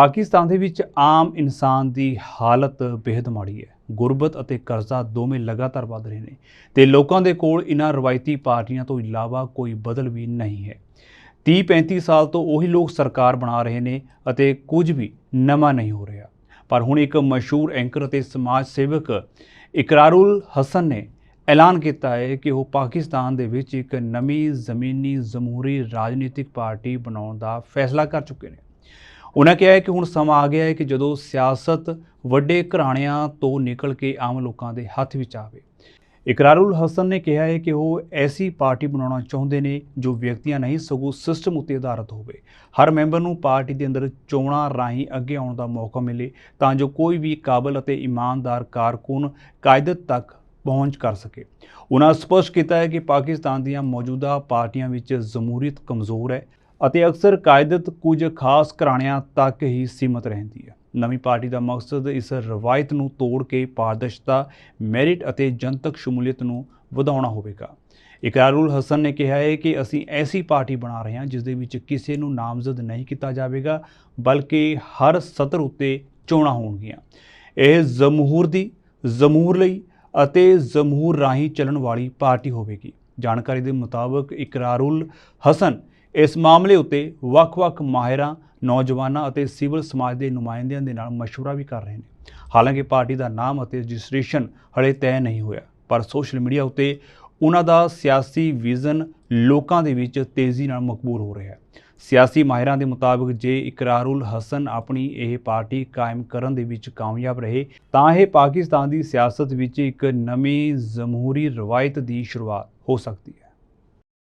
ਪਾਕਿਸਤਾਨ ਦੇ ਵਿੱਚ ਆਮ ਇਨਸਾਨ ਦੀ ਹਾਲਤ ਬੇहद ਮਾੜੀ ਹੈ। ਗੁਰਬਤ ਅਤੇ ਕਰਜ਼ਾ ਦੋਵੇਂ ਲਗਾਤਾਰ ਵੱਧ ਰਹੇ ਨੇ ਤੇ ਲੋਕਾਂ ਦੇ ਕੋਲ ਇਨ੍ਹਾਂ ਰਵਾਇਤੀ ਪਾਰਟੀਆਂ ਤੋਂ ਇਲਾਵਾ ਕੋਈ ਬਦਲ ਵੀ ਨਹੀਂ ਹੈ। 30 35 ਸਾਲ ਤੋਂ ਉਹੀ ਲੋਕ ਸਰਕਾਰ ਬਣਾ ਰਹੇ ਨੇ ਅਤੇ ਕੁਝ ਵੀ ਨਵਾਂ ਨਹੀਂ ਹੋ ਰਿਹਾ। ਪਰ ਹੁਣ ਇੱਕ ਮਸ਼ਹੂਰ ਐਂਕਰ ਅਤੇ ਸਮਾਜ ਸੇਵਕ ਇਕਰਾਰੁਲ ਹਸਨ ਨੇ ਐਲਾਨ ਕੀਤਾ ਹੈ ਕਿ ਉਹ ਪਾਕਿਸਤਾਨ ਦੇ ਵਿੱਚ ਇੱਕ ਨਵੀਂ ਜ਼ਮੀਨੀ ਜਮਹੂਰੀ ਰਾਜਨੀਤਿਕ ਪਾਰਟੀ ਬਣਾਉਣ ਦਾ ਫੈਸਲਾ ਕਰ ਚੁੱਕੇ ਨੇ। ਉਹਨਾਂ ਕਿਹਾ ਹੈ ਕਿ ਹੁਣ ਸਮਾਂ ਆ ਗਿਆ ਹੈ ਕਿ ਜਦੋਂ ਸਿਆਸਤ ਵੱਡੇ ਘਰਾਣਿਆਂ ਤੋਂ ਨਿਕਲ ਕੇ ਆਮ ਲੋਕਾਂ ਦੇ ਹੱਥ ਵਿੱਚ ਆਵੇ। ਇਕਰਾਰੁਲ ਹਸਨ ਨੇ ਕਿਹਾ ਹੈ ਕਿ ਉਹ ਐਸੀ ਪਾਰਟੀ ਬਣਾਉਣਾ ਚਾਹੁੰਦੇ ਨੇ ਜੋ ਵਿਅਕਤੀਆਂ ਨਹੀਂ, ਸਗੋਂ ਸਿਸਟਮ ਉੱਤੇ ਆਧਾਰਿਤ ਹੋਵੇ। ਹਰ ਮੈਂਬਰ ਨੂੰ ਪਾਰਟੀ ਦੇ ਅੰਦਰ ਚੋਣਾਂ ਰਾਹੀਂ ਅੱਗੇ ਆਉਣ ਦਾ ਮੌਕਾ ਮਿਲੇ ਤਾਂ ਜੋ ਕੋਈ ਵੀ ਕਾਬਲ ਅਤੇ ਇਮਾਨਦਾਰ ਕਾਰਕੁਨ ਕਾਇਦਤ ਤੱਕ ਪਹੁੰਚ ਕਰ ਸਕੇ। ਉਹਨਾਂ ਸਪਸ਼ਟ ਕੀਤਾ ਹੈ ਕਿ ਪਾਕਿਸਤਾਨ ਦੀਆਂ ਮੌਜੂਦਾ ਪਾਰਟੀਆਂ ਵਿੱਚ ਜਮਹੂਰੀਅਤ ਕਮਜ਼ੋਰ ਹੈ। ਅਤੇ ਅਕਸਰ ਕਾਇਦਤ ਕੁਝ ਖਾਸ ਘਰਾਣਿਆਂ ਤੱਕ ਹੀ ਸੀਮਤ ਰਹਿੰਦੀ ਹੈ। ਨਵੀਂ ਪਾਰਟੀ ਦਾ ਮਕਸਦ ਇਸ ਰਵਾਇਤ ਨੂੰ ਤੋੜ ਕੇ ਪਾਰਦਰਸ਼ਤਾ, ਮੈਰਿਟ ਅਤੇ ਜਨਤਕ ਸ਼ਮੂਲੀਅਤ ਨੂੰ ਵਧਾਉਣਾ ਹੋਵੇਗਾ। ਇਕਰਾਰੁਲ ਹਸਨ ਨੇ ਕਿਹਾ ਹੈ ਕਿ ਅਸੀਂ ਐਸੀ ਪਾਰਟੀ ਬਣਾ ਰਹੇ ਹਾਂ ਜਿਸ ਦੇ ਵਿੱਚ ਕਿਸੇ ਨੂੰ ਨਾਮਜ਼ਦ ਨਹੀਂ ਕੀਤਾ ਜਾਵੇਗਾ, ਬਲਕਿ ਹਰ ਸਤਰ ਉੱਤੇ ਚੋਣਾਂ ਹੋਣਗੀਆਂ। ਇਹ ਜਮਹੂਰ ਦੀ ਜਮਹੂਰ ਲਈ ਅਤੇ ਜਮਹੂਰ ਰਾਹੀਂ ਚੱਲਣ ਵਾਲੀ ਪਾਰਟੀ ਹੋਵੇਗੀ। ਜਾਣਕਾਰੀ ਦੇ ਮੁਤਾਬਕ ਇਕਰਾਰੁਲ ਹਸਨ ਇਸ ਮਾਮਲੇ ਉੱਤੇ ਵੱਖ-ਵੱਖ ਮਾਹਿਰਾਂ, ਨੌਜਵਾਨਾਂ ਅਤੇ ਸਿਵਲ ਸਮਾਜ ਦੇ ਨੁਮਾਇੰਦਿਆਂ ਦੇ ਨਾਲ ਮਸ਼ਵਰਾ ਵੀ ਕਰ ਰਹੇ ਨੇ। ਹਾਲਾਂਕਿ ਪਾਰਟੀ ਦਾ ਨਾਮ ਅਤੇ ਰਜਿਸਟ੍ਰੇਸ਼ਨ ਹਲੇ ਤੈਅ ਨਹੀਂ ਹੋਇਆ, ਪਰ ਸੋਸ਼ਲ ਮੀਡੀਆ ਉੱਤੇ ਉਹਨਾਂ ਦਾ ਸਿਆਸੀ ਵਿਜ਼ਨ ਲੋਕਾਂ ਦੇ ਵਿੱਚ ਤੇਜ਼ੀ ਨਾਲ ਮਕਬੂਲ ਹੋ ਰਿਹਾ ਹੈ। ਸਿਆਸੀ ਮਾਹਿਰਾਂ ਦੇ ਮੁਤਾਬਕ ਜੇ ਇਕਰਾਰੁਲ ਹਸਨ ਆਪਣੀ ਇਹ ਪਾਰਟੀ ਕਾਇਮ ਕਰਨ ਦੇ ਵਿੱਚ ਕਾਮਯਾਬ ਰਹੇ, ਤਾਂ ਇਹ ਪਾਕਿਸਤਾਨ ਦੀ ਸਿਆਸਤ ਵਿੱਚ ਇੱਕ ਨਵੀਂ ਜਮਹੂਰੀ ਰਵਾਇਤ ਦੀ ਸ਼ੁਰੂਆਤ ਹੋ ਸਕਦੀ ਹੈ।